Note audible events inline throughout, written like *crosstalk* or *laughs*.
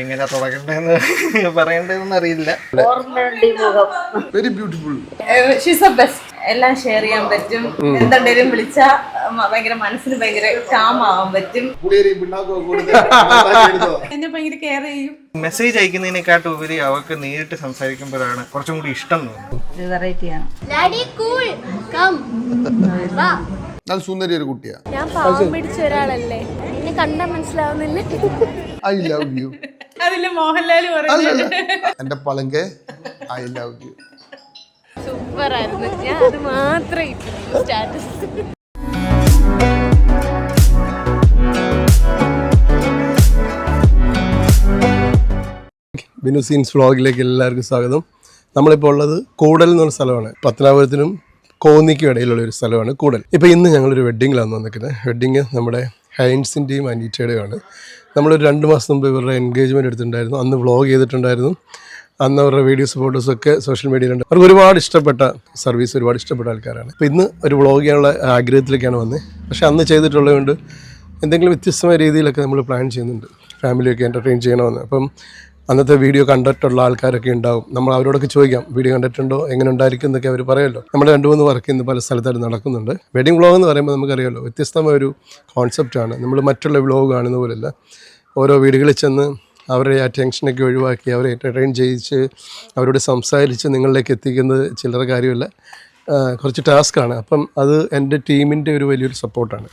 എങ്ങനെ തുടങ്ങണ്ടെന്ന് പറയണ്ടെന്ന് അറിയില്ല. വെരി ബ്യൂട്ടിഫുൾ ഷീസ് ബെസ്റ്റ് എല്ലാം ഷെയർ ചെയ്യാൻ പറ്റും. എന്തുണ്ടെങ്കിലും വിളിച്ചാ ഭയങ്കര മനസ്സിന് ഭയങ്കര കാം ആവാൻ പറ്റും. എന്നെ ഭയങ്കര കെയർ ചെയ്യും. മെസ്സേജ് അയക്കുന്നതിനെക്കാട്ടും ഉപരി അവർക്ക് നേരിട്ട് സംസാരിക്കുമ്പോഴാണ് കുറച്ചും കൂടി ഇഷ്ടം തോന്നുന്നത്. ഇത് വെറൈറ്റി ആണ്. ഡാഡി കൂൾ കം നല്ല സുന്ദരി ഒരു കുട്ടിയാ. ഞാൻ പാവം പിടിച്ച ഒരാളല്ലേ. എന്നെ കണ്ടാ മനസ്സിലാവുന്നില്ല. ഐ ലവ് യു അതിൽ മോഹൻലാൽ പറഞ്ഞു എന്റെ പളങ്കെ ഐ ലവ് യു സൂപ്പർ ആയിരുന്നു ഞാൻ അത് മാത്രമേ സ്റ്റാറ്റസ് ബിനു സീൻസ് വ്ളോഗിലേക്ക് എല്ലാവർക്കും സ്വാഗതം. നമ്മളിപ്പോൾ ഉള്ളത് കൂടൽ എന്ന് പറഞ്ഞ സ്ഥലമാണ്. പത്തനാപുരത്തിനും കോന്നിക്കും ഇടയിലുള്ള ഒരു സ്ഥലമാണ് കൂടൽ. ഇപ്പോൾ ഇന്ന് ഞങ്ങളൊരു വെഡ്ഡിങ്ങിലാണ് വന്നിരിക്കുന്നത്. വെഡ്ഡിങ് നമ്മുടെ ഹൈൻസിന്റെയും അനീറ്റയുടെയുമാണ്. നമ്മളൊരു രണ്ട് മാസം മുമ്പ് ഇവരുടെ എൻഗേജ്മെന്റ് എടുത്തിട്ടുണ്ടായിരുന്നു. അന്ന് വ്ളോഗ് ചെയ്തിട്ടുണ്ടായിരുന്നു. അന്ന് അവരുടെ വീഡിയോസ് ഫോട്ടോസ് ഒക്കെ സോഷ്യൽ മീഡിയയിലുണ്ട് അവർക്ക് ഒരുപാട് ഇഷ്ടപ്പെട്ട സർവീസ് ഒരുപാട് ഇഷ്ടപ്പെട്ട ആൾക്കാരാണ്. അപ്പോൾ ഇന്ന് ഒരു വ്ളോഗ് ചെയ്യാനുള്ള ആഗ്രഹത്തിലേക്കാണ് വന്നത് പക്ഷേ അന്ന് ചെയ്തിട്ടുള്ളതുകൊണ്ട് എന്തെങ്കിലും വ്യത്യസ്തമായ രീതിയിലൊക്കെ നമ്മൾ പ്ലാൻ ചെയ്യുന്നുണ്ട്. ഫാമിലിയൊക്കെ എന്റർടൈൻ ചെയ്യണമെന്ന്. അപ്പം അന്നത്തെ വീഡിയോ കണ്ടിട്ടുള്ള ആൾക്കാരൊക്കെ ഉണ്ടാവും. നമ്മൾ അവരോടൊക്കെ ചോദിക്കാം വീഡിയോ കണ്ടിട്ടുണ്ടോ? എങ്ങനെ ഉണ്ടായിരിക്കും? എന്നൊക്കെ അവർ പറയുമല്ലോ. നമ്മൾ രണ്ട് മൂന്ന് വർക്ക് ഇന്ന് പല സ്ഥലത്തായിട്ട് നടക്കുന്നുണ്ട്. വെഡിങ് വ്ളോഗ് എന്ന് പറയുമ്പോൾ നമുക്കറിയാമല്ലോ വ്യത്യസ്തമായ ഒരു കോൺസെപ്റ്റാണ് നമ്മൾ മറ്റുള്ള വ്ളോഗ് കാണുന്ന പോലെയല്ല. ഓരോ വീടുകളിൽ ചെന്ന് അവരുടെ ആ ടെൻഷനൊക്കെ ഒഴിവാക്കി അവരെ എന്റർടൈൻ ചെയ്യിച്ച് അവരോട് സംസാരിച്ച് നിങ്ങളിലേക്ക് എത്തിക്കുന്നത് ചില്ലറ കാര്യമല്ല. കുറച്ച് ടാസ്ക്കാണ് അപ്പം അത് എന്റെ ടീമിന്റെ ഒരു വലിയൊരു സപ്പോർട്ടാണ്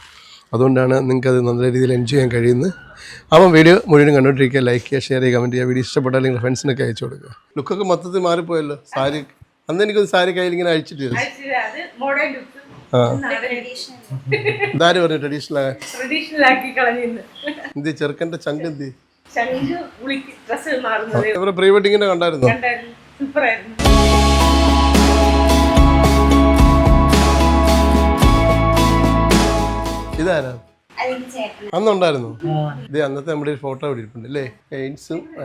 അതുകൊണ്ടാണ് നിങ്ങൾക്കത് നല്ല രീതിയിൽ എൻജോയ് ചെയ്യാൻ കഴിയുന്നത്. അപ്പം വീഡിയോ മുഴുവനും കണ്ടുകൊണ്ടിരിക്കുക ലൈക്ക് ചെയ്യുക ഷെയർ ചെയ്യുക കമന്റ് ചെയ്യുക വീഡിയോ ഇഷ്ടപ്പെട്ടാൽ നിങ്ങൾ ഫ്രണ്ട്സിനൊക്കെ അയച്ചു കൊടുക്കുക. ലുക്കൊക്കെ മൊത്തത്തിൽ മാറിപ്പോയല്ലോ സാരി. അന്ന് എനിക്കൊരു സാരി കയ്യിൽ ഇങ്ങനെ ലുക്ക് ആ. ഇതാര് പറഞ്ഞു ട്രഡീഷണൽ എന്തി ചെറുക്കന്റെ ചങ്ക് എന്ത്? ചങ്ക് ഉളിക്ക് ഡ്രസ് മാറുന്നത്. ഇവരെ പ്രീ വെഡിങ്ങിന്റെ കണ്ടായിരുന്നോ? ഇതാരാ? അന്നുണ്ടായിരുന്നു. ഇത് അന്നത്തെ നമ്മുടെ ഒരു ഫോട്ടോ ഇവിടെ ഇരിപ്പുണ്ട് അല്ലേ?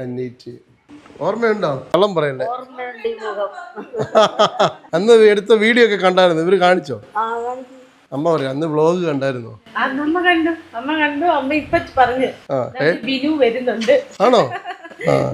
അന്നീറ്റ് ഓർമ്മയുണ്ടോ? കള്ളം പറയണ്ടേ *laughs* അന്ന് എടുത്ത വീഡിയോ ഒക്കെ കണ്ടായിരുന്നു? ഇവർ കാണിച്ചോ. അമ്മ പറയാം അന്ന് വ്ളോഗ് കണ്ടായിരുന്നു? കണ്ടു. അമ്മ കണ്ടു. അമ്മ ഇപ്പൊ പറഞ്ഞു. ബിനു വരുന്നുണ്ട്. ആണോ? *laughs*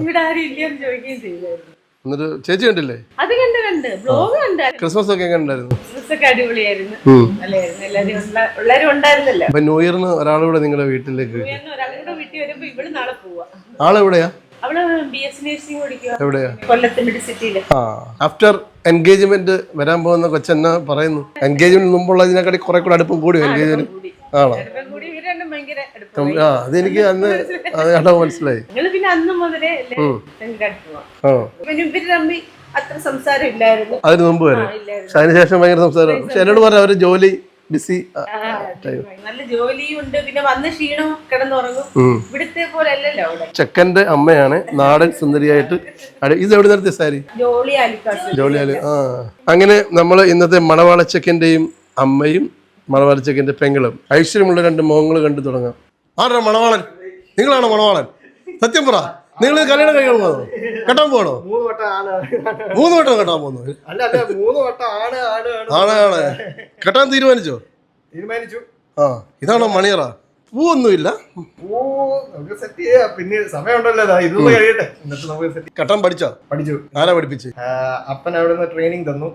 ഇവിടെ ആരും ഇല്ലെന്ന് ചോദിക്കുകയും ചെയ്തായിരുന്നു. എന്നിട്ട് ചേച്ചി കണ്ടില്ലേ? അത് കണ്ട് കണ്ട്. ബ്ലോഗ് കണ്ട്. ക്രിസ്മസ് ഒക്കെ എങ്ങനെ ഉണ്ടായിരുന്നു? ഡ്രസ്സൊക്കെ അടിപൊളിയായിരുന്നു. നല്ലായിരുന്നു. എല്ലാരും ഉള്ള- എല്ലാരും ഉണ്ടായിരുന്നല്ലോ. അപ്പൊ ന്യൂ ഇയറിന് ഒരാളൂടെ നിങ്ങളുടെ വീട്ടിലേക്ക്. വീട്ടിൽ വരുമ്പോ നാളെ പോവാ. ആളെവിടെയാ? അവൾ ബി എസ് നഴ്സിംഗ് പഠിക്കുക എവിടെയാ? കൊല്ലത്ത് മെഡിസിറ്റിയിൽ ആ ആഫ്റ്റർ എൻഗേജ്മെന്റ് വരാൻ പോകുന്ന കൊച്ചെന്നാ പറയുന്നു? എൻഗേജ്മെന്റ് മുമ്പുള്ളതിനെക്കാട്ടി കുറെ കൂടെ അടുപ്പം കൂടി. എൻഗേജ്മെന്റ് ആണോ കൂടി ആ അതെനിക്ക് അന്ന് അത് കണ്ടോ മനസ്സിലായി. പിന്നെ അന്ന് മുതലേ അത്ര സംസാരം ഇല്ലായിരുന്നു. അതിന് മുമ്പ് വരെ. പക്ഷെ അതിനുശേഷം ഭയങ്കര സംസാരം. പക്ഷെ എന്നോട് പറഞ്ഞു അവർ ജോലി ബിസി നല്ല ജോലിയുണ്ട് പിന്നെ വന്ന് ക്ഷീണവും കിടന്നുറങ്ങും. ഇവിടുത്തെ പോലെ അല്ലല്ലോ ചെക്കന്റെ അമ്മയാണ് നാടൻ സുന്ദരിയായിട്ട് ഇത് എവിടെ നിർത്തിയ സാരി? ജോളിയാലി ജോളിയാലി ആ. അങ്ങനെ നമ്മൾ ഇന്നത്തെ മണവാള ചെക്കന്റെയും അമ്മയും മണവാളച്ചക്കന്റെ പെങ്ങളും ഐശ്വര്യമുള്ള രണ്ട് മുഖങ്ങൾ കണ്ടു തുടങ്ങാം. ആരാ മണവാളൻ? നിങ്ങളാണോ മണവാളൻ? സത്യം പറ. നിങ്ങൾ കല്യാണം കഴിക്കാൻ പോകുന്നോ കെട്ടാൻ പോകണോ മൂന്ന് വട്ടം കെട്ടാൻ പോകുന്നു അല്ല അല്ല മൂന്ന് വട്ടം ആണ് ആണ് ആണ്. ആണ് ആണ്. കെട്ടാൻ തീരുമാനിച്ചോ? തീരുമാനിച്ചു. ആ ഇതാണോ മണിയറ? പൂവൊന്നുമില്ല. കെട്ടാൻ പഠിച്ചോ? പഠിച്ചു. ആരാ പഠിപ്പിച്ചു. അപ്പൻ അവിടെ നിന്ന് ട്രെയിനിങ് തന്നു.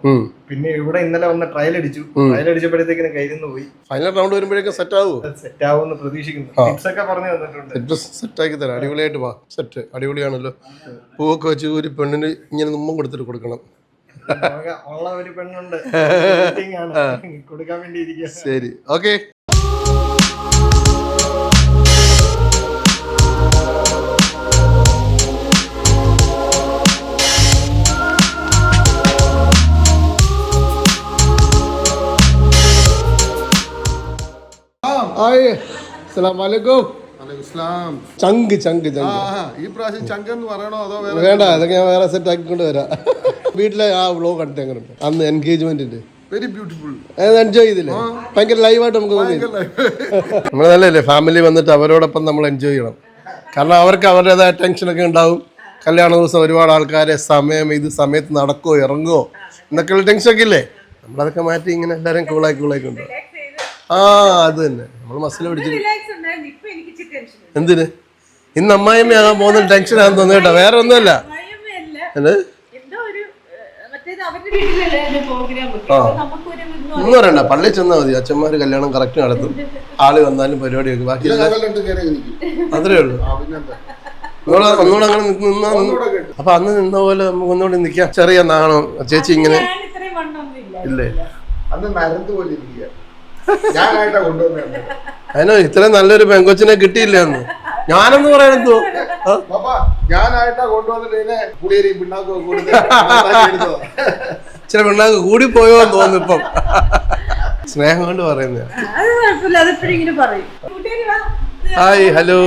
പിന്നെ ഇവിടെ ഇന്നലെ വന്ന് ട്രയൽ അടിച്ചു. ട്രയൽ അടിച്ചപ്പോഴത്തേക്കിന് കയ്യിൽ പോയി. ഫൈനൽ റൗണ്ട് വരുമ്പോഴേക്കും സെറ്റ് ആവും? സെറ്റ് ആവുമെന്ന് പ്രതീക്ഷിക്കുന്നു. ടിപ്സ് ഒക്കെ പറഞ്ഞു തന്നിട്ടുണ്ട്. സെറ്റ് ആക്കി തരാം. അടിപൊളിയായിട്ട് വാ. സെറ്റ് അടിപൊളിയാണല്ലോ. പൂവൊക്കെ വെച്ച് ഒരു പെണ്ണിന് ഇങ്ങനെ മുമ്പം കൊടുത്തിട്ട് കൊടുക്കണം. ഉള്ള ഒരു പെണ്ണുണ്ട്. *laughs* കൊടുക്കാൻ വേണ്ടി ശരി. ഓക്കെ അസ്സലാമലൈക്കും. വലൈക്കും ചങ്ക് ചങ്ക് ചങ്ക്. ഈ പ്രാവശ്യം ചങ്കെന്ന് പറയണോ അതോ വേറെ വേണ്ട അതൊക്കെ ഞാൻ വേറെ സെറ്റ് ആക്കിക്കൊണ്ട് വരാം. വീട്ടിലെ ആ വ്ലോഗ് കണ്ടിട്ട് എങ്ങനെ ഉണ്ട്? അന്ന് എൻഗേജ്മെന്റിന്റെ വെരി ബ്യൂട്ടിഫുൾ എൻജോയ് ചെയ്തില്ലേ? ഭയങ്കര ലൈവായിട്ട് നമുക്ക് തോന്നി നമ്മൾ നല്ലല്ലേ ഫാമിലി വന്നിട്ട് അവരോടൊപ്പം നമ്മൾ എൻജോയ് ചെയ്യണം. കാരണം അവർക്ക് അവരുടേതായ ടെൻഷനൊക്കെ ഉണ്ടാവും. കല്യാണ ദിവസം ഒരുപാട് ആൾക്കാരെ സമയം ഇത് സമയത്ത് നടക്കുമോ ഇറങ്ങുമോ എന്നൊക്കെയുള്ള ടെൻഷനൊക്കെ ഇല്ലേ? നമ്മളതൊക്കെ മാറ്റി ഇങ്ങനെ എല്ലാവരും കൂളായി കൂളായി കൊണ്ടുപോകും ആ അത് തന്നെ. നമ്മൾ മസിൽ പിടിച്ച് റിലാക്സ് ഉണ്ടായിരുന്നു. ഇപ്പൊ എനിക്ക് ഇച്ചിരി ടെൻഷൻ എന്തിന്? ഇന്ന് അമ്മായിമ്മയാകാൻ പോകുന്ന ടെൻഷൻ ആണെന്ന് തോന്നുന്നു കേട്ടോ. വേറെ ഒന്നുമല്ല. എന്ത്? ഒന്നും പറയണ്ട. പള്ളി ചെന്നാൽ മതി. അച്ഛന്മാര് കല്യാണം കറക്റ്റ് നടത്തും. ആൾ വന്നാലും പരിപാടി പരിപാടിയൊക്കെ ബാക്കി അത്രേ ഉള്ളൂ. ഒന്നുകൂടെ അങ്ങനെ നിന്നാ അപ്പൊ അന്ന് നിന്ന പോലെ നമുക്ക് ഒന്നുകൂടി നിക്കാം ചെറിയ നാണോ. ചേച്ചി ഇങ്ങനെ ഇല്ലേ? അന്ന് നരന്ത് പോലെ ഇരിക്കുക. ഞാനായിട്ടാ കൊണ്ടുവന്നത് അതിന് ഇത്രയും നല്ലൊരു പെങ്കൊച്ചിനെ കിട്ടിയില്ല എന്ന് ഞാനെന്ന് പറയണെന്തോ? ചില പിണ്ണാക്ക് ഞാനായിട്ടാ കൊണ്ടുവന്നിട്ട് ഇതിനെ പുളിയരി പിണ്ണാക്കും കൊടുത്ത് ഉണ്ടാക്കി ഇച്ചിരി പിണ്ണാക്ക് കൂടിപ്പോയോ എന്ന് തോന്നുന്നു ഇപ്പം. സ്നേഹം കൊണ്ട് പറയുന്ന അത് കുഴപ്പമില്ല അതെപ്പോഴും ഇങ്ങനെ പറയും. കൂട്ടുകാരി വാ. Hi hello.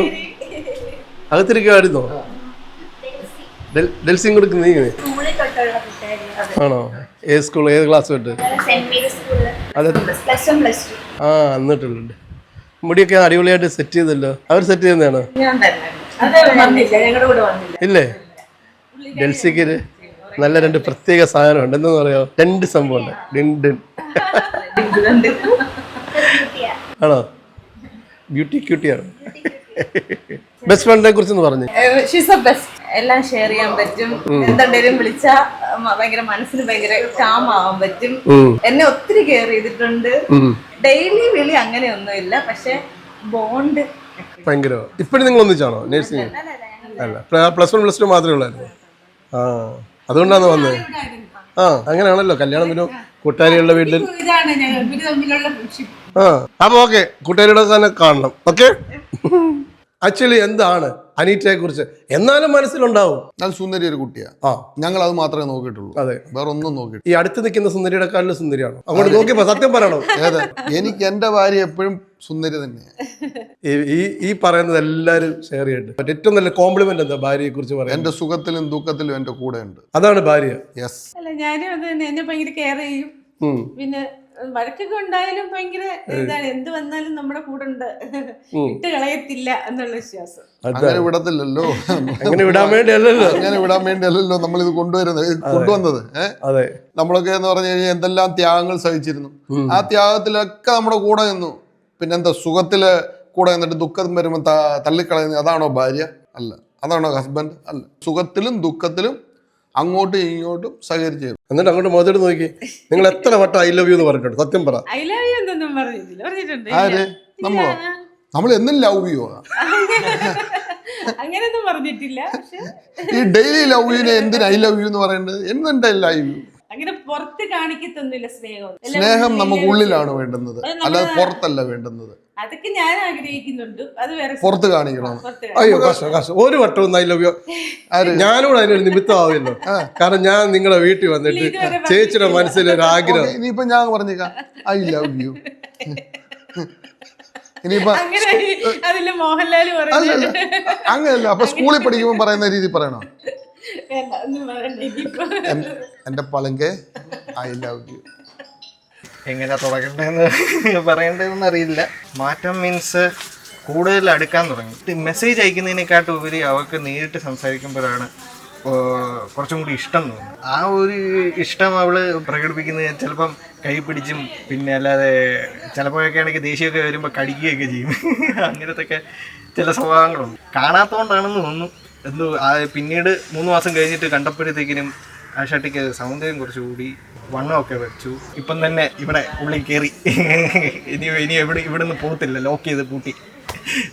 അകത്തിരിക്കുമായിരുന്നോ ഡെൽസിയും കൊടുക്ക് നീ ഇങ്ങനെ? സ്കൂളിൽ തൊട്ടുള്ള ആണോ? ഏത് സ്കൂൾ ഏത് ക്ലാസ് തൊട്ട്? സെന്റ് മേരീസ് സ്കൂളിൽ അതെ. ആ എന്നിട്ടുണ്ട് മുടിയൊക്കെ അടിപൊളിയായിട്ട് സെറ്റ് ചെയ്തല്ലോ. അവർ സെറ്റ് ചെയ്യുന്നതാണോ? ഇല്ലേ? ഡെൽസിക്ക് നല്ല രണ്ട് പ്രത്യേക സാധനമുണ്ട്. എന്തെന്ന് പറയാ രണ്ട് സംഭവമുണ്ട്. ഡിൻ ഡിൻ. ആണോ? ബ്യൂട്ടി ക്യൂട്ടിയാണ് ബെസ്റ്റ് ഫ്രണ്ടിനെ കുറിച്ചൊന്ന് പറഞ്ഞു. എല്ലാം ഷെയർ ചെയ്യാൻ പറ്റും. എന്തുണ്ടെങ്കിലും വിളിച്ചാ ഭയങ്കര മനസ്സിന് ഭയങ്കര കാം ആവാൻ പറ്റും. എന്നെ ഒത്തിരി കെയർ ചെയ്തിട്ടുണ്ട്. ഡെയിലി വിളി അങ്ങനെയൊന്നുമില്ല. പക്ഷെ ബോണ്ട് ഭയങ്കര. ഇപ്പോഴും നിങ്ങൾ ഒന്നിച്ചാണോ നേഴ്സിംഗ് അല്ല പ്ലസ് വൺ പ്ലസ് ടു മാത്രമേ ഉള്ളായിരുന്നു. ആ. അതുകൊണ്ടാണ് വന്നത് ആ അങ്ങനെയാണല്ലോ. കല്യാണം പിന്നെ കൂട്ടുകാരികളുടെ വീട്ടിൽ. ആ. അപ്പൊ ഓക്കെ കൂട്ടുകാരിയുടെ തന്നെ കാണണം. ഓക്കെ ആക്ച്വലി *laughs* എന്താണ്? അനീറ്റയെ കുറിച്ച് എന്നാലും മനസ്സിലുണ്ടാവും. നല്ല സുന്ദരി ഒരു കുട്ടിയാ. ആ. ഞങ്ങൾ അത് മാത്രമേ നോക്കിയിട്ടുള്ളൂ. അതെ. വേറെ ഒന്നും നോക്കിയിട്ടില്ല. ഈ അടുത്ത് നിൽക്കുന്ന സുന്ദരിയുടെ കാലിൽ സുന്ദരിയാണോ? അങ്ങോട്ട് നോക്കിയപ്പോ സത്യം പറയണോ? *laughs* അതെ. എനിക്ക് എന്റെ ഭാര്യ എപ്പോഴും സുന്ദരി തന്നെയാണ് ഈ- ഈ ഈ പറയുന്നത് എല്ലാരും ഷെയർ ചെയ്യട്ടെ. ഏറ്റവും നല്ല കോംപ്ലിമെന്റ് എന്താ ഭാര്യയെ കുറിച്ച് പറയാം എന്റെ സുഖത്തിലും ദുഃഖത്തിലും എന്റെ കൂടെ ഉണ്ട്. അതാണ് ഭാര്യ. യെസ് അല്ല ഞാനും അത് തന്നെ. എന്നെ ഭയങ്കര കെയർ ചെയ്യും. പിന്നെ വഴക്കൊക്കെ ഉണ്ടായാലും ഭയങ്കര ഇതാണ്. എന്ത് വന്നാലും നമ്മുടെ കൂടെ ഉണ്ട്. ഇട്ട് കളയത്തില്ല എന്നുള്ള വിശ്വാസം. അങ്ങനെ വിടത്തില്ലല്ലോ. അങ്ങനെ വിടാൻ വേണ്ടിയല്ലല്ലോ. അങ്ങനെ വിടാൻ വേണ്ടിയല്ലല്ലോ നമ്മൾ ഇത് കൊണ്ടുവരുന്നത് കൊണ്ടുവന്നത്. ഏഹ് അതെ. നമ്മളൊക്കെ എന്ന് പറഞ്ഞു കഴിഞ്ഞാൽ എന്തെല്ലാം ത്യാഗങ്ങൾ സഹിച്ചിരുന്നു. ആ ത്യാഗത്തിലൊക്കെ നമ്മുടെ കൂടെ നിന്നു. പിന്നെന്താ സുഖത്തിൽ കൂടെ നിന്നിട്ട് ദുഃഖം വരുമ്പോൾ തള്ളിക്കളയുന്നത് അതാണോ ഭാര്യ? അല്ല. അതാണോ ഹസ്ബൻഡ് അല്ല. സുഖത്തിലും ദുഃഖത്തിലും അങ്ങോട്ടും ഇങ്ങോട്ടും സഹകരിച്ചു എന്നിട്ട് അങ്ങോട്ട് മുഖത്തോട്ട് നോക്കി. നിങ്ങൾ എത്ര വട്ടം ഐ ലവ് യു എന്ന് പറഞ്ഞിട്ടുണ്ട്. സത്യം പറ. ഐ ലവ് യു എന്നൊന്നും പറഞ്ഞിട്ടില്ല. പറഞ്ഞിട്ടുണ്ട്. ആര്? നമ്മളോ നമ്മൾ എന്നും ലവ് യു *laughs* അങ്ങനെയൊന്നും പറഞ്ഞിട്ടില്ല. ഈ ഡെയിലി ലവ് യുനെ എന്തിന് ഐ ലവ് യു എന്ന് പറയുന്നത്? എന്നെ ലവ് യു അങ്ങനെ പുറത്ത് കാണിക്കത്തൊന്നുമില്ല സ്നേഹം. സ്നേഹം നമുക്ക് ഉള്ളിലാണ് വേണ്ടുന്നത്. അല്ലാതെ പുറത്തല്ല വേണ്ടുന്നത്. അതൊക്കെ ഞാൻ ആഗ്രഹിക്കുന്നുണ്ട്. അത് വേറെ പുറത്ത് കാണിക്കണം. അയ്യോ കഷ്ടം കഷ്ടം. ഒരു വട്ടവും ഐ ലവ് യു ഞാനിവിടെ അതിനൊരു നിമിത്തമാവില്ലോ. കാരണം ഞാൻ നിങ്ങളുടെ വീട്ടിൽ വന്നിട്ട് ചേച്ചിയുടെ മനസ്സിൽ ഒരു ആഗ്രഹം ഇനിയിപ്പോ ഞാൻ പറഞ്ഞേക്കാം. ഐ ലവ് യു ഇനിയിപ്പോ അങ്ങനെയല്ല അപ്പൊ സ്കൂളിൽ പഠിക്കുമ്പോൾ പറയുന്ന രീതി പറയണോ? എന്റെ പളങ്കെ ഐ ലവ് യു എങ്ങനെ തുടങ്ങണ്ടെന്ന് പറയേണ്ടതെന്ന് അറിയില്ല. മാറ്റം മീൻസ് കൂടുതൽ അടുക്കാൻ തുടങ്ങി. മെസ്സേജ് അയക്കുന്നതിനെക്കാട്ടും ഉപരി അവർക്ക് നേരിട്ട് സംസാരിക്കുമ്പോഴാണ് കുറച്ചും കൂടി ഇഷ്ടം തോന്നുന്നു ആ ഒരു ഇഷ്ടം അവൾ പ്രകടിപ്പിക്കുന്നത് ചിലപ്പം കൈ പിടിച്ചും പിന്നെ അല്ലാതെ ചിലപ്പോഴൊക്കെ ആണെങ്കിൽ ദേഷ്യമൊക്കെ വരുമ്പോൾ കടിക്കുകയൊക്കെ ചെയ്യും. അങ്ങനത്തെ ഒക്കെ ചില സ്വഭാവങ്ങളുണ്ട്. കാണാത്തതുകൊണ്ടാണെന്ന് തോന്നുന്നു. എന്തോ പിന്നീട് മൂന്ന് മാസം കഴിഞ്ഞിട്ട് കണ്ടപ്പോഴത്തേക്കിനും ആ ഷട്ടിക്ക് സൗന്ദര്യം കുറച്ചുകൂടി വണ്ണമൊക്കെ വെച്ചു. ഇപ്പം തന്നെ ഇവിടെ ഉള്ളിൽ കയറി ഇനി ഇനി എവിടെ ഇവിടെ നിന്ന് പോകത്തില്ല. ലോക്ക് ചെയ്ത് പൂട്ടി.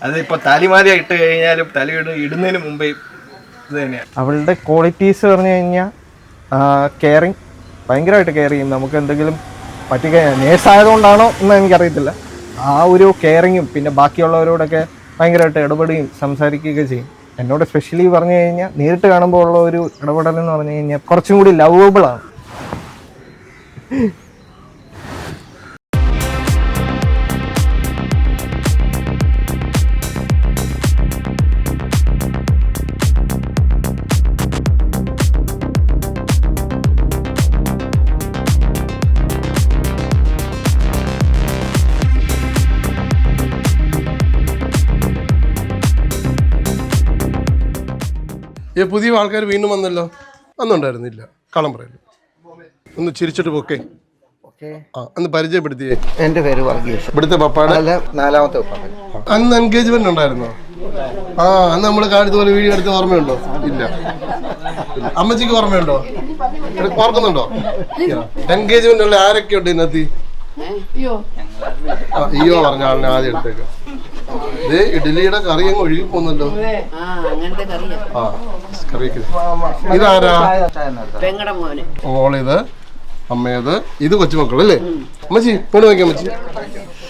അതിപ്പോൾ താലിമാല ഇട്ട് കഴിഞ്ഞാലും തലി ഇടുന്നതിന് മുമ്പേ ഇത് തന്നെയാണ് അവളുടെ ക്വാളിറ്റീസ് പറഞ്ഞു കഴിഞ്ഞാൽ കെയറിങ് ഭയങ്കരമായിട്ട് കെയർ ചെയ്യും. നമുക്ക് എന്തെങ്കിലും പറ്റിക്കഴിഞ്ഞാൽ നേഴ്സായതുകൊണ്ടാണോ എന്ന് എനിക്കറിയത്തില്ല. ആ ഒരു കെയറിങ്ങും പിന്നെ ബാക്കിയുള്ളവരോടൊക്കെ ഭയങ്കരമായിട്ട് ഇടപെടുകയും സംസാരിക്കുകയൊക്കെ ചെയ്യും. എന്നോട് സ്പെഷ്യലി പറഞ്ഞു കഴിഞ്ഞാൽ നേരിട്ട് കാണുമ്പോൾ ഉള്ള ഒരു ഇടപെടൽ എന്ന് പറഞ്ഞു കഴിഞ്ഞാൽ കുറച്ചും കൂടി ലവബിൾ ആണ്. ഈ പുതിയ ആൾക്കാർ വീണ്ടും വന്നല്ലോ? അന്നുണ്ടായിരുന്നില്ല. കളം പറയല്ലോ. ഒന്ന് ചിരിച്ചിട്ട് പോക്കേ. ആ ഒന്ന് പരിചയപ്പെടുത്തിയേ. എന്റെ പേര് വർഗീസ്. ഇവിടുത്തെ പപ്പാടെ? നാലാമത്തെ അന്ന് എൻഗേജ്മെന്റ് ഉണ്ടായിരുന്നോ? ആ അന്ന് നമ്മൾ പോലെ വീഡിയോ എടുത്ത ഓർമ്മയുണ്ടോ? ഇല്ല. അമ്മച്ചിക്ക് ഓർമ്മയുണ്ടോ? ഓർക്കുന്നുണ്ടോ? എൻഗേജ്മെന്റ് ഉള്ള ആരൊക്കെ ഉണ്ട് അയ്യോ. പറഞ്ഞ ആളിനെ ആദ്യം എടുത്തേക്കാം. ഇത് ഇഡ്ഡലിയുടെ കറി അങ്ങ് ഒഴുകി പോകുന്നല്ലോ ആ ഇതാരാ? ഓളിത് അമ്മയത് ഇത് കൊച്ചുമക്കൾ അല്ലേ? അമ്മച്ചി കൊണ്ട് വയ്ക്കാം അമ്മച്ചി.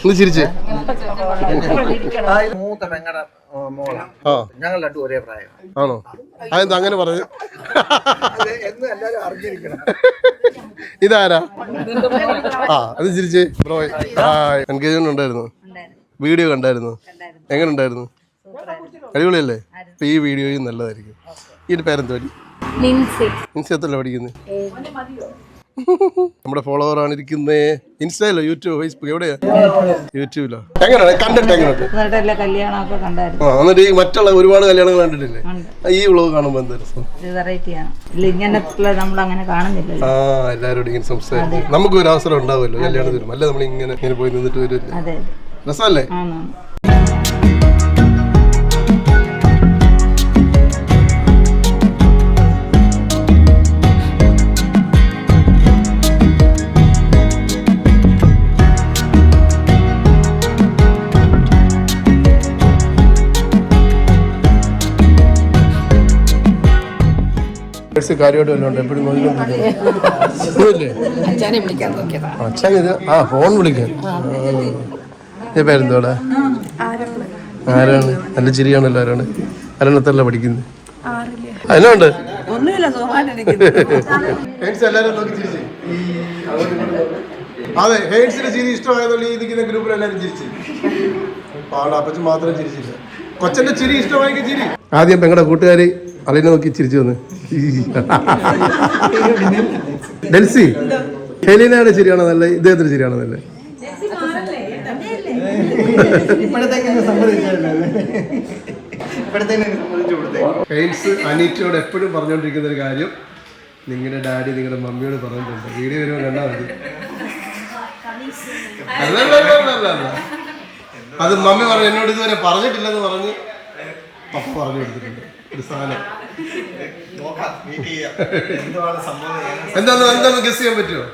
ഒന്ന് ചിരിച്ചേ. മൂത്ത പെങ്ങടെ മോളാ. ഞങ്ങൾ രണ്ടും ഒരേ പ്രായം. ആണോ? അതെന്താ അങ്ങനെ പറഞ്ഞു? ഇതാരാ? ആ അത് ചിരിച്ചേ. ബ്രോ ആ എൻഗേജ്മെന്റ് ഉണ്ടായിരുന്നു. വീഡിയോ കണ്ടായിരുന്നു? എങ്ങനെ ഉണ്ടായിരുന്നു? അടിപൊളിയല്ലേ? ഈ വീഡിയോയും നല്ലതായിരിക്കും. ഈ പേരെന്താ ഇൻസ്റ്റത്തല്ലേ പഠിക്കുന്നത് നമ്മുടെ ഫോളോവർ ആണ് ഇരിക്കുന്നത് ഇൻസ്റ്റയിലോ യൂട്യൂബ് ഫേസ്ബുക്ക്? എവിടെയാ? യൂട്യൂബിലോ. എങ്ങനെയാണ്? കണ്ടിട്ട് എങ്ങനെയുണ്ട്? ഈ മറ്റുള്ള ഒരുപാട് കല്യാണങ്ങൾ കണ്ടിട്ടില്ലേ? ഈ വ്ളോഗ് കാണുമ്പോ എന്താ രസം? ആ എല്ലാരോടും ഇങ്ങനെ സംസാരിക്കും. നമുക്ക് ഒരു അവസരം ഉണ്ടാവുമല്ലോ കല്യാണത്തിന്. അല്ലേ? നമ്മൾ ഇങ്ങനെ ഇങ്ങനെ പോയി നിന്നിട്ട് വരുമല്ലേ രസമല്ലേ? ആണോ കാര്യമായിട്ട് വല്ലതും എപ്പോഴും നോക്കിക്കൊണ്ടിരില്ലേ അച്ഛനെ വിളിക്കാൻ നോക്കിയതാ. അച്ഛൻ ഇത് ആ ഫോൺ വിളിക്കാൻ ഈ പേരെന്തോടാ? ആരാണ്? നല്ല ചിരിയാണല്ലോ ആരാണ്? ആരാണത്തല്ല പഠിക്കുന്നത് അതിനുണ്ട്. അതെ ഹെയ്ഡ്സിന്റെ ചിരി ഇഷ്ടമായതുകൊണ്ട് ഈ നിൽക്കുന്ന ഗ്രൂപ്പിൽ എല്ലാരും ചിരിച്ചു. പാടാ അപ്പച്ചൻ മാത്രം ചിരിച്ചില്ല. കൊച്ചന്റെ ചിരി ഇഷ്ടമായെങ്കിൽ ചിരി. ആദ്യം പെങ്ങളുടെ കൂട്ടുകാരി അളിനെ നോക്കി ചിരിച്ചു വന്ന്. ഡെൽസി. ഹെലീനയുടെ ചിരിയാണോ നല്ല ഇദ്ദേഹത്തിന്റെ ചിരിയാണോ നല്ല ഇപ്പോഴത്തേക്ക് അനീറ്റയോട് എപ്പോഴും പറഞ്ഞുകൊണ്ടിരിക്കുന്ന ഒരു കാര്യം നിങ്ങളുടെ ഡാഡി നിങ്ങളുടെ മമ്മിയോട് പറഞ്ഞിട്ടുണ്ട്. വീഡിയോ വരുമ്പോൾ കണ്ടാൽ മതി. അത് മമ്മി പറഞ്ഞു എന്നോട് ഇതുവരെ പറഞ്ഞിട്ടില്ലെന്ന് പറഞ്ഞ് പപ്പ പറഞ്ഞു കൊടുത്തിട്ടുണ്ട്. ഒരു സാധനം. നോക്കാം മീറ്റ് ചെയ്യാം. സംഭവം? എന്ന് എന്താന്ന് എന്താന്ന് ഗസ് ചെയ്യാൻ പറ്റുമോ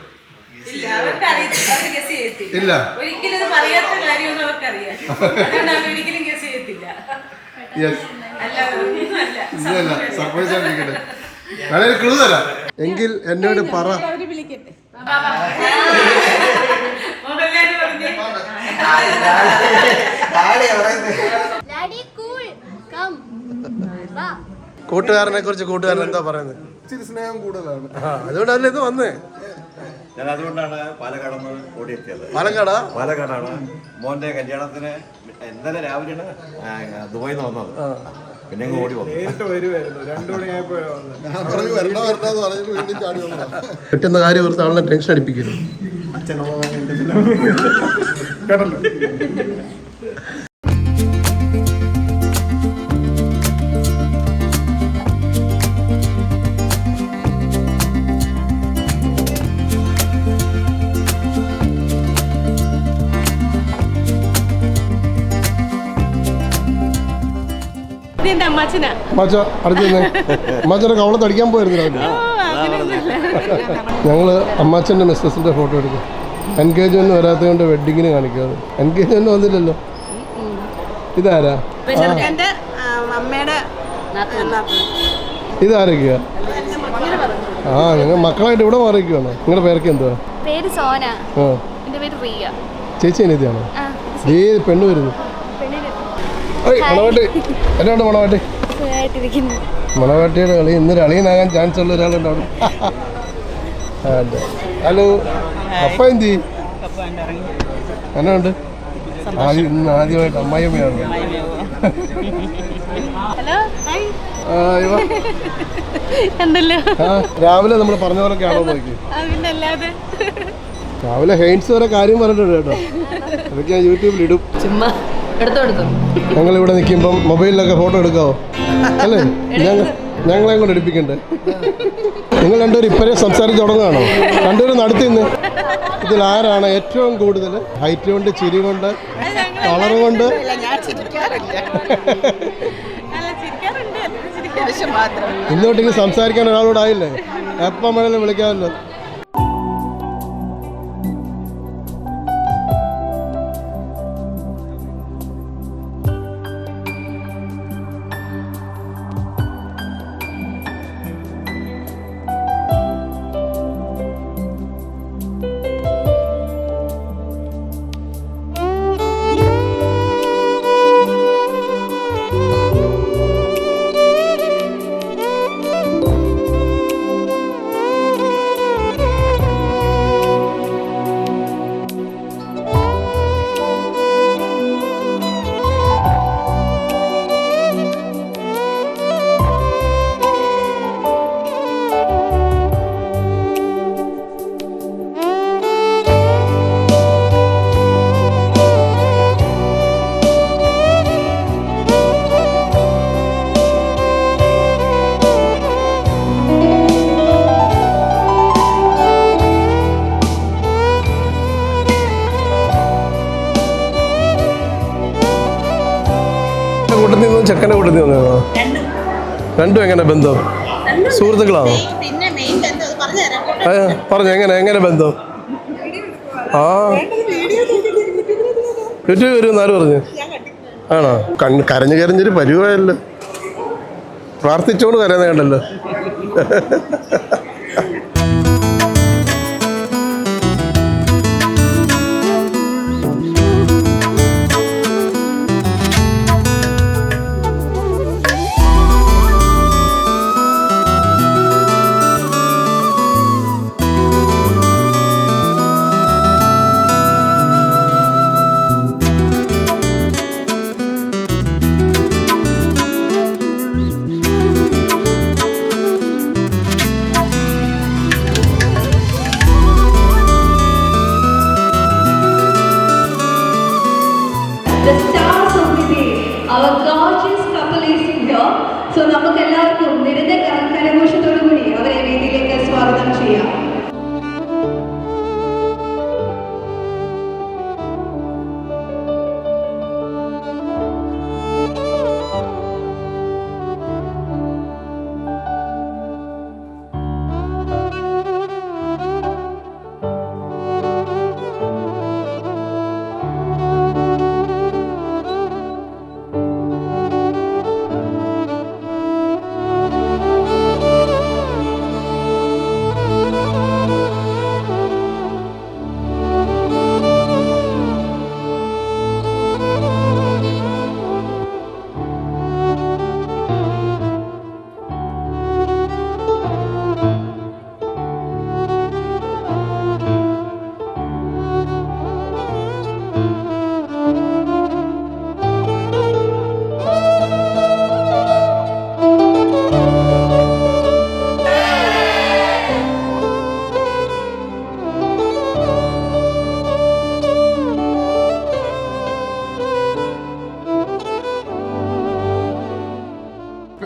ഇല്ല ഒരിക്കലും ഇത് പറയാത്ത കാര്യമൊന്നും അവർക്കറിയാം അതുകൊണ്ട് അവർ ഒരിക്കലും ഗസ് ചെയ്യത്തില്ല യെസ് ഒന്നുമല്ല ഇതല്ല സർപ്രൈസ് ക്ലൂ തരാം എങ്കിൽ എന്നോട് പറ മോഹൻലാൽ പറഞ്ഞേ ഡാഡി കൂൾ കം വാ കൂട്ടുകാരനെ കുറിച്ച് കൂട്ടുകാരൻ എന്താ പറയുന്നത്? ഇച്ചിരി സ്നേഹം കൂടുതലാണ്. അതുകൊണ്ടല്ലേ ഇത് വന്നേ? ഞാൻ അതുകൊണ്ടാണ് പാലക്കാട് നിന്ന് ഓടിയെത്തിയത്. പാലക്കാടാ? പാലക്കാടാണ്. മോന്റെ കല്യാണത്തിന് ഇന്നലെ രാവിലെയാണ് ദുബായിൽ നിന്ന് വന്നത്. പിന്നെ അങ്ങ് ഓടി വന്നു. ഞാൻ പറഞ്ഞു വരണ വരണ്ടെന്ന് പറഞ്ഞിട്ട് ചാടി വന്നതാ കിട്ടുന്ന കാര്യം ഓർത്ത് ആളെ ടെൻഷൻ അടിപ്പിക്കുന്നു കേട്ടല്ലോ? മാച്ച അടുത്ത് നിന്ന് അമ്മാച്ചനെ കവളത്ത് അടിക്കാൻ പോയിരുന്നു ഞങ്ങൾ അമ്മാച്ചന്റെ മിസ്സസിന്റെ ഫോട്ടോ എടുക്കും എൻഗേജ്മെന്റ് വരാത്തത് കൊണ്ട് വെഡിങ്ങിന് കാണിക്കാതെ. എൻഗേജ്മെന്റ് വന്നില്ലല്ലോ. ഇതാരാ? ഇതാരൊക്കെയാ? ആ നിങ്ങൾ മക്കളായിട്ട് ഇവിടെ മാറിയിരിക്കുവാണ്? നിങ്ങളുടെ പേരൊക്കെ എന്തുവാ? പേര് സോന. ആ. പേര് റിയ. ചേച്ചി അനിയത്തിയാണോ? ഏത് പെണ്ണ് വരുന്നു മണവാട്ടി മണവാട്ടി മണവാട്ടിയുടെ കളി ഇന്ന് അളിയനാകാൻ ചാൻസ് ഉള്ള ഒരാളുണ്ട് അവിടെ. അതെ. ഹലോ. അപ്പ എന്തി എന്നുണ്ട് ആദ്യം ഇന്ന് ആദ്യമായിട്ട് അമ്മായിയമ്മയാണ് രാവിലെ നമ്മൾ പറഞ്ഞ പോലൊക്കെ ആണോ നോക്കി. രാവിലെ ഹെയിൻസ് വരെ കാര്യം പറഞ്ഞിട്ടുണ്ട് കേട്ടോ. അതൊക്കെ ഞാൻ യൂട്യൂബിൽ ഇടും. ചുമ്മാ. ഞങ്ങൾ ഇവിടെ നിൽക്കുമ്പം മൊബൈലിലൊക്കെ ഫോട്ടോ എടുക്കാവോ? അല്ലേ? ഞങ്ങൾ ഞങ്ങളെ കൊണ്ട് എടുപ്പിക്കണ്ടേ? നിങ്ങൾ രണ്ടുപേരും ഇപ്പോഴേ സംസാരിച്ച് തുടങ്ങുകയാണോ രണ്ടുപേരും നടത്തി നിന്ന്. ഇതിൽ ആരാണ് ഏറ്റവും കൂടുതൽ ഹൈറ്റ് കൊണ്ട് ചിരി കൊണ്ട് കളർ കൊണ്ട്? ഇന്നോട്ടേക്ക് സംസാരിക്കാൻ ഒരാളോടായില്ലേ എപ്പം വേണേലും വിളിക്കാമല്ലോ. നിന്ന് ചെക്കന്റെ രണ്ടും. എങ്ങനെ ബന്ധം? സുഹൃത്തുക്കളാണോ? പറഞ്ഞു എങ്ങനെ എങ്ങനെ ബന്ധം? ആ. യൂട്യൂബ് വരും ആര് പറഞ്ഞു? ആണോ? കണ്ണ് കരഞ്ഞു കരഞ്ഞൊരു പരിവായല്ലോ. പ്രാർത്ഥിച്ചോണ്ട് കരയുന്ന കണ്ടല്ലോ. So നമുക്ക് എല്ലാവർക്കും നിരന്തര കരഘോഷത്തോടു കൂടി അവരെ വേദിയിലേക്ക് സ്വാഗതം ചെയ്യാം.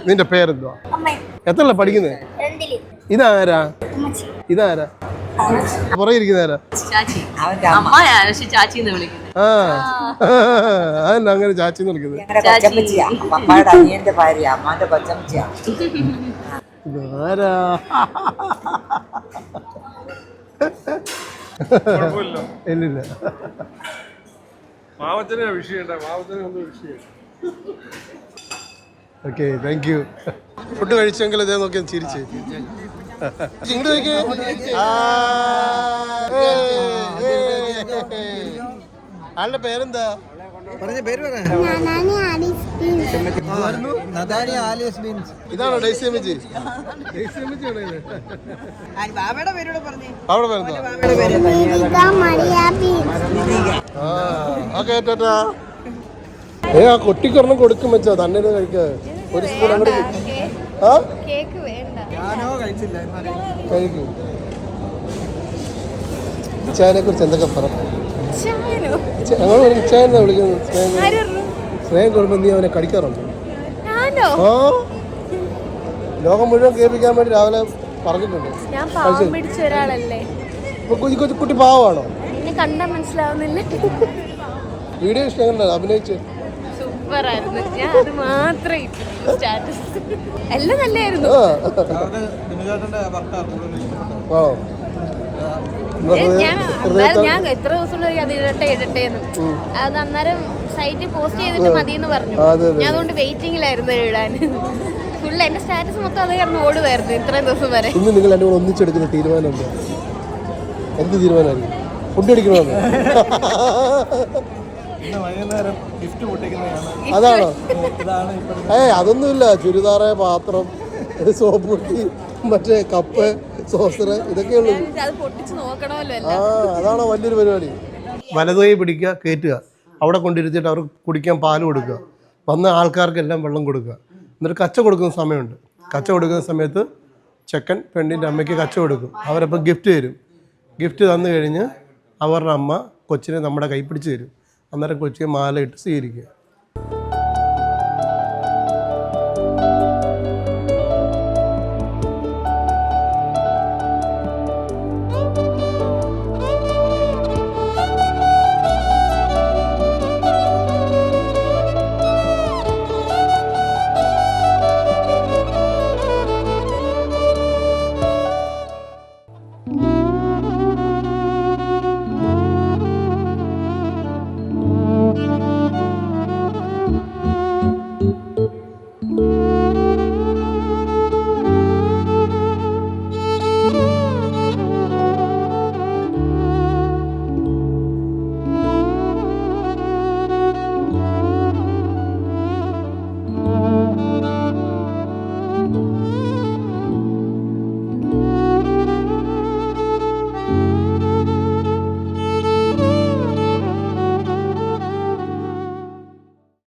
നിന്റെ പേരെന്തുവാ? എത്രല്ല പഠിക്കുന്നത് രണ്ടിൽ. ഇതാരാ? ഇതാരാ? പുറകെ ആ. അതല്ല അങ്ങനെ ചാച്ചി അനിയന്റെ ഭാര്യ അമ്മാന്റെ കൊച്ചമ്മച്ചിയാ. ഇതാരാ? ഇല്ലില്ല. ഓക്കെ താങ്ക് യു ഫുഡ് കഴിച്ചെങ്കിൽ ഇതേ നോക്കി ചിരിച്ച്. ഇങ്ങോട്ട്. ആളുടെ പേരെന്താ? അവിടെ ഓക്കെ ഏ ആ കുട്ടിക്കൊരെണ്ണം കൊടുക്കും വെച്ചോ തന്നെ കഴിക്കാതെ കഴിക്കാ. ഒരു സ്പൂൺ അങ്ങോട്ട് ആ? കേക്ക് വേണ്ട. കഴിക്കും. ഇച്ചായനെ കുറിച്ച് എന്തൊക്കെ പറ? ചാനോ ഇച്ച- ഞങ്ങൾ പറയും വിളിക്കുന്നത് സ്നേഹം? സ്നേഹം കൊടുക്കുമ്പോൾ നീ അവനെ കടിക്കാറുണ്ട്? ആ? ലോകം മുഴുവൻ കേൾപ്പിക്കാൻ വേണ്ടി രാവിലെ പറഞ്ഞിട്ടുണ്ട്. കുഞ്ഞു കൊച്ചു കുട്ടി പാവമാണോ കണ്ടാ മനസ്സിലാവുന്നില്ല. വീഡിയോ ഇഷ്ടം അഭിനയിച്ചു അഭിനയിച്ച്. സൂപ്പർ ആയിരുന്നു ഞാൻ അത് മാത്രമേ സ്റ്റാറ്റസ് എല്ലാം നല്ലായിരുന്നു. ഞാൻ എത്ര ദിവസം അത് ഇടട്ടെ ഇടട്ടെ എന്ന് അത് അന്നേരം സൈറ്റിൽ പോസ്റ്റ് ചെയ്തിട്ട് മതി എന്ന് പറഞ്ഞു. ഞാൻ അതുകൊണ്ട് വെയിറ്റിംഗിലായിരുന്നു ഇടാൻ ഫുള്ള് എന്റെ സ്റ്റാറ്റസ് മൊത്തം അത് കാരണം ഓടുമായിരുന്നു ഇത്രയും ദിവസം വരെ. ഇന്ന് നിങ്ങൾ രണ്ടും കൂടെ ഒന്നിച്ചെടുക്കുന്ന തീരുമാനമുണ്ട്? എന്താ തീരുമാനമായിരുന്നു ഫുഡ് അടിക്കണമെന്ന് *laughs* വൈകുന്നേരം ഗിഫ്റ്റ് പൊട്ടിക്കുന്നതാണ്. അതാണോ? ഏ അതൊന്നുമില്ല. ചുരിദാറ് പാത്രം സോപ്പ് പൊട്ടി മറ്റേ കപ്പ് സോസർ ഇതൊക്കെയുള്ളൂ. അത് പൊട്ടിച്ച് നോക്കണമല്ലോ ആ അതാണോ വലിയൊരു പരിപാടി. വലതുകൈ പിടിക്കുക കയറ്റുക. അവിടെ കൊണ്ടിരുത്തിയിട്ട് അവർക്ക് കുടിക്കാൻ പാൽ കൊടുക്കുക. വന്ന ആൾക്കാർക്കെല്ലാം വെള്ളം കൊടുക്കുക. എന്നിട്ട് കച്ച കൊടുക്കുന്ന സമയമുണ്ട്. കച്ച കൊടുക്കുന്ന സമയത്ത് ചെക്കൻ പെണ്ണിന്റെ അമ്മയ്ക്ക് കച്ച കൊടുക്കും. അവരപ്പോൾ ഗിഫ്റ്റ് തരും. ഗിഫ്റ്റ് തന്നു കഴിഞ്ഞ് അവരുടെ അമ്മ കൊച്ചിനെ നമ്മുടെ കൈ പിടിച്ച് തരും. അന്നേരം കൊച്ചിയെ മാല ഇട്ട് സ്വീകരിക്കുക.